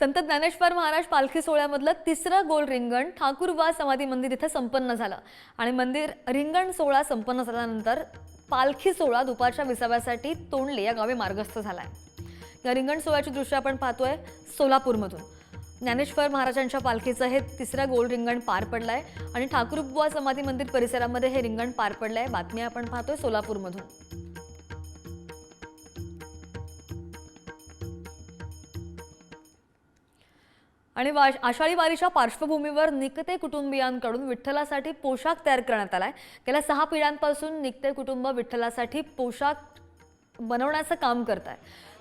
संत ज्ञानेश्वर महाराज पालखी सोहळ्यामधलं तिसरं गोल रिंगण ठाकूरवा समाधी मंदिर इथं संपन्न झालं. आणि मंदिर रिंगण सोहळा संपन्न झाल्यानंतर पालखी सोहळा दुपारच्या विसाव्यासाठी तोंडले या गावी मार्गस्थ झाला आहे या रिंगण सोहळ्याची दृश्य आपण पाहतोय सोलापूरमधून. ज्ञानेश्वर महाराजांच्या पालखीचं हे तिसरं गोल रिंगण पार पडलं आहे आणि ठाकूरबुवा समाधी मंदिर परिसरामध्ये हे रिंगण पार पडलं आहे बातमी आपण पाहतोय सोलापूरमधून. आणि वा आषाढी वारीच्या पार्श्वभूमीवर निकते कुटुंबियांकडून विठ्ठलासाठी पोशाख तयार करण्यात आलाय. गेल्या सहा पिढ्यांपासून निकते कुटुंब विठ्ठलासाठी पोशाख बनवण्याचं काम करत आहे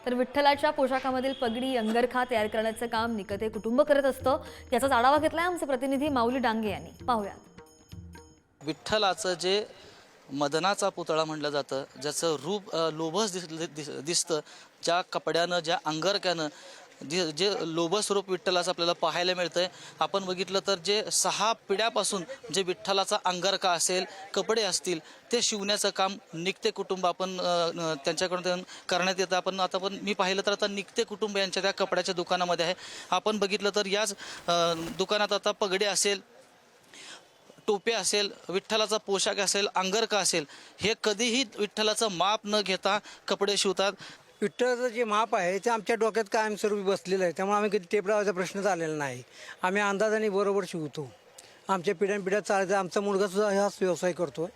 तर विठ्ठलाच्या पोशाखामधील पगडी अंगरखा तयार करण्याचं काम निकते कुटुंब करत असतं. याचाच आढावा घेतलाय आमचे प्रतिनिधी माऊली डांगे यांनी. पाहूयात. विठ्ठलाचं जे मदनाचा पुतळा म्हटलं जातं ज्याचं रूप लोभस दिस दिस दिसतं ज्या कपड्यानं ज्या अंगरक्यानं जे जे लोभस रूप विठ्ठलाचं आपल्याला पाहायला मिळतंय आपण बघितलं तर जे सहा पिढ्यापासून जे विठ्ठलाचा अंगरका असेल कपडे असतील ते शिवण्याचं काम निघते कुटुंब आपण त्यांच्याकडून करण्यात येतं. आपण आता पण मी पाहिलं तर आता निघते कुटुंब यांच्या त्या कपड्याच्या दुकानामध्ये आहे. आपण बघितलं तर याच दुकानात आता पगडे असेल टोपे असेल विठ्ठलाचा पोशाख असेल अंगरका असेल हे कधीही विठ्ठलाचं माप न घेता कपडे शिवतात. विठ्ठलाचं जे माप आहे ते आमच्या डोक्यात कायमस्वरूपी बसलेलं आहे. त्यामुळे आम्ही कधी टेप लावायचा प्रश्नच आलेला नाही. आम्ही अंदाजाने बरोबर शिवतो. आमच्या पिढ्यानपिढ्या चालायचं आमचा मुलगा सुद्धा हाच व्यवसाय करतो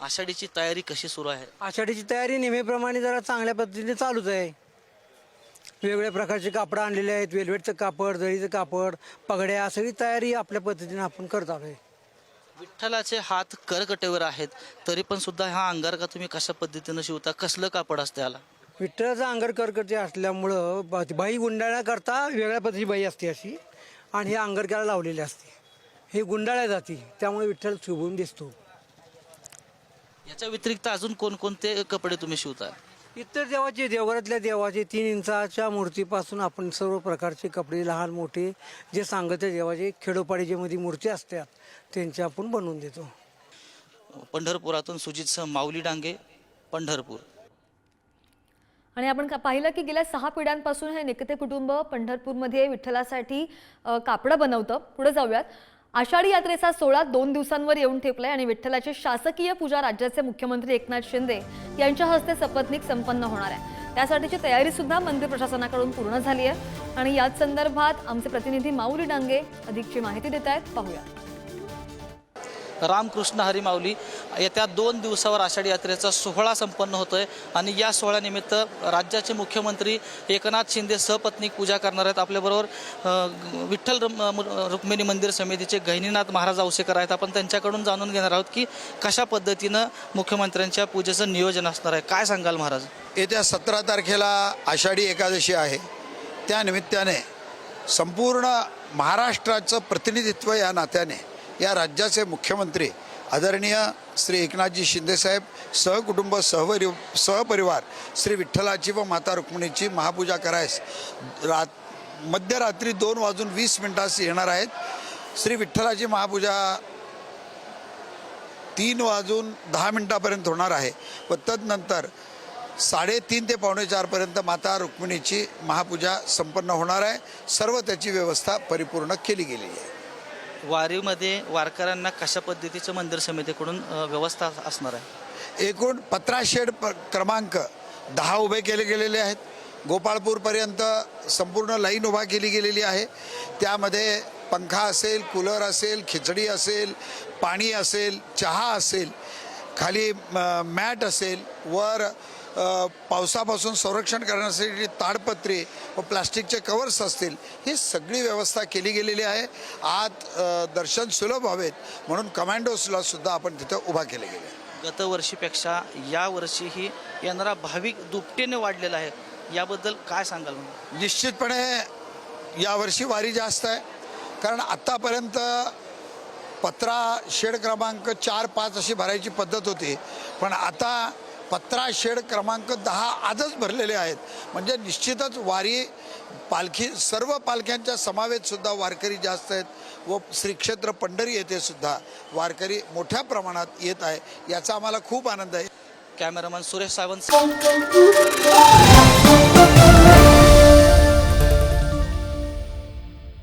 आषाढीची तयारी कशी सुरू आहे? आषाढीची तयारी नेहमीप्रमाणे जरा चांगल्या पद्धतीने चालूच आहे. वेगवेगळ्या प्रकारचे कापडं आणलेले आहेत. वेलवेटचं कापड जरीचं कापड पगड्या सगळी तयारी आपल्या पद्धतीने आपण करत आलोय. विठ्ठलाचे हात करकटेवर आहेत तरी पण सुद्धा हा अंगारका तुम्ही कशा पद्धतीनं शिवता? कसलं कापड असते याला? विठ्ठलाचं अंगर करकटे असल्यामुळं बा- बाई गुंडाळण्याकरता वेगळ्या पद्धतीची बाई असते अशी आणि हे अंगरक्याला लावलेली असते. हे गुंडाळ्या जाती त्यामुळे विठ्ठल शुभून दिसतो. याच्या व्यतिरिक्त अजून कोणकोणते कपडे तुम्ही शिवता? इतर देवाचे देवघरातल्या देवाचे तीन इंचाच्या मूर्तीपासून आपण सर्व प्रकारचे कपडे लहान मोठे जे सांगते देवाचे खेडोपाडी जे मध्ये मूर्ती असतात त्यांचे आपण बनवून देतो. पंढरपुरातून सुजितसह माऊली डांगे पंढरपूर. आणि आपण का- पाहिलं की गेल्या सहा पिढ्यांपासून हे निकते कुटुंब पंढरपूरमध्ये विठ्ठलासाठी कापडं बनवतं. पुढे जाऊयात. आषाढी यात्रेचा सोहळा दोन दिवसांवर येऊन ठेपलाय आणि विठ्ठलाची शासकीय पूजा राज्याचे मुख्यमंत्री एकनाथ शिंदे यांच्या हस्ते सपत्नीक संपन्न होणार आहे. त्यासाठीची तयारी सुद्धा मंदिर प्रशासनाकडून पूर्ण झाली आहे. आणि याच संदर्भात आमचे प्रतिनिधी माऊली डांगे अधिकची माहिती देत आहेत पाहूया. रामकृष्ण हरी माऊली येत्या दोन दिवसावर आषाढी यात्रेचा सोहळा संपन्न होतोय. आणि या सोहळ्यानिमित्त राज्याचे मुख्यमंत्री एकनाथ शिंदे सहपत्नी पूजा करणार आहेत. आपल्याबरोबर विठ्ठल रुक्मिणी मंदिर समितीचे गहिनीनाथ महाराज औसेकर आहेत. आपण त्यांच्याकडून जाणून घेणार आहोत की कशा पद्धतीनं मुख्यमंत्र्यांच्या पूजेचं नियोजन असणार आहे. काय सांगाल महाराज? येत्या सतरा तारखेला आषाढी एकादशी आहे. त्यानिमित्ताने संपूर्ण महाराष्ट्राचं प्रतिनिधित्व या नात्याने या राज्याचे मुख्यमंत्री आदरणीय श्री एकनाथजी शिंदेसाहेब सहकुटुंब सहपरि सहपरिवार श्री विठ्ठलाची व माता रुक्मिणीची महापूजा करायस. रात मध्यरात्री दोन वाजून वीस मिनटास येणार आहेत. श्री विठ्ठलाची महापूजा तीन वाजून दहा मिनटापर्यंत होणार आहे व तदनंतर साडेतीन ते पावणे चारपर्यंत माता रुक्मिणीची महापूजा संपन्न होणार आहे. सर्व त्याची व्यवस्था परिपूर्ण केली गेलेली आहे. वारीमध्ये वारकऱ्यांना कशा पद्धतीचं मंदिर समितीकडून व्यवस्था असणार आहे? एकूण पत्रा शेड प क्रमांक दहा उभे केले गेलेले आहेत. गोपाळपूरपर्यंत संपूर्ण लाईन उभा केली गेलेली आहे. त्यामध्ये पंखा असेल कूलर असेल खिचडी असेल पाणी असेल चहा असेल खाली म, मॅट असेल वर पावसापासून संरक्षण करण्यासाठी ताडपत्री व प्लास्टिकचे कवर्स असतील ही सगळी व्यवस्था केली गेलेली आहे. आत दर्शन सुलभ व्हावेत म्हणून कमांडोसला सुद्धा आपण तिथं उभा केले गेले. गतवर्षीपेक्षा यावर्षीही येणारा भाविक दुपटीने वाढलेला आहे. याबद्दल काय सांगाल निश्चितपणे यावर्षी वारी जास्त आहे. कारण आत्तापर्यंत पत्रा शेड क्रमांक चार पाच अशी भरायची पद्धत होती. पण आता पत्रा शेड क्रमांक दहा आजच भरलेले आहेत. म्हणजे निश्चितच वारी पालखी सर्व पालख्यांच्या समावेत सुद्धा वारकरी जास्त आहेत व श्री क्षेत्र पंढरी येथे सुद्धा वारकरी मोठ्या प्रमाणात येत आहे. याचा आम्हाला खूप आनंद आहे. कॅमेरामन सुरेश सावंत.